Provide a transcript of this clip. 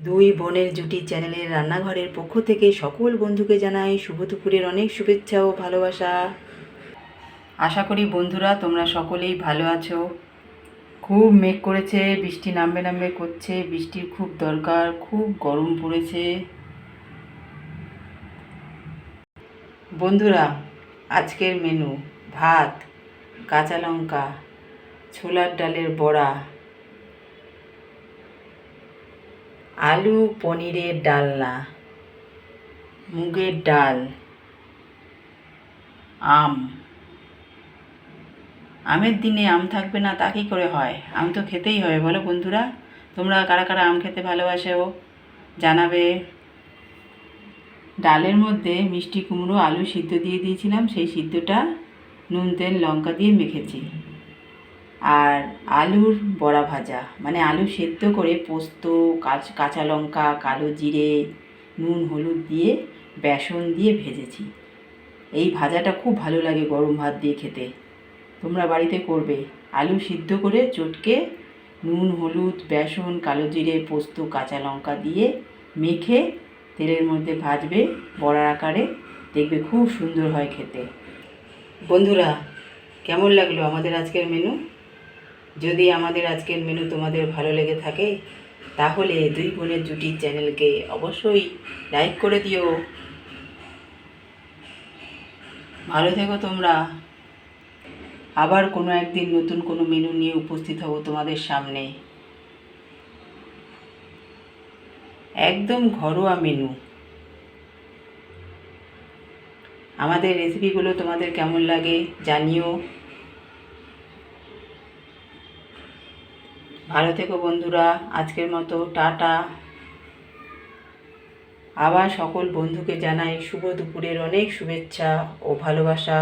দুই বোনের জুটি চ্যানেলের রান্নাঘরের পক্ষ থেকে সকল বন্ধুকে জানাই শুভ দুপুরের অনেক শুভেচ্ছা ও ভালোবাসা। আশা করি বন্ধুরা তোমরা সকলেই ভালো আছো। খুব মেঘ করেছে, বৃষ্টি নামবে নামবে করছে, বৃষ্টির খুব দরকার, খুব গরম পড়েছে। বন্ধুরা, আজকের মেনু ভাত, কাঁচা লঙ্কা, ছোলার ডালের বড়া। আলু পনিরের ডালনা, মুগের ডাল, আম। আমের দিনে আম থাকবে না, তা কী করে হয়? আম তো খেতেই হবে, বলো বন্ধুরা। তোমরা কারা কারা আম খেতে ভালোবাসো? জানাবে। ডালের মধ্যে মিষ্টি কুমড়ো, আলু সিদ্ধ দিয়ে দিয়েছিলাম, সেই সিদ্ধটা নুন, তেল, লঙ্কা দিয়ে মেখেছি। আর আলুর বড়া ভাজা। মানে আলু সেদ্ধ করে পোস্ত, কাঁচ, কাঁচা লঙ্কা, কালো জিরে, নুন, হলুদ দিয়ে, বেসন দিয়ে ভেজেছি। এই ভাজাটা খুব ভালো লাগে গরম ভাত দিয়ে খেতে। তোমরা বাড়িতে করবে। আলু সিদ্ধ করে চটকে নুন, হলুদ, বেসন, কালো জিরে, পোস্ত, কাঁচা লঙ্কা দিয়ে মেখে তেলের মধ্যে ভাজবে বড়ার আকারে। দেখবে খুব সুন্দর হয় খেতে। বন্ধুরা, কেমন লাগল আমাদের আজকের মেনু যদি আমাদের আজকের মেনু তোমাদের ভালো লেগে থাকে, তাহলে দুই বোনের জুটির চ্যানেলকে অবশ্যই লাইক করে দিও। ভালো থেকো তোমরা। আবার কোনো একদিন নতুন কোনো মেনু নিয়ে উপস্থিত হব তোমাদের সামনে। একদম ঘরোয়া মেনু আমাদের রেসিপিগুলো তোমাদের কেমন লাগে জানিও। ভালো থেকো বন্ধুরা, আজকের মতো টাটা। আবার সকল বন্ধুকে জানাই শুভ দুপুরের অনেক শুভেচ্ছা ও ভালোবাসা।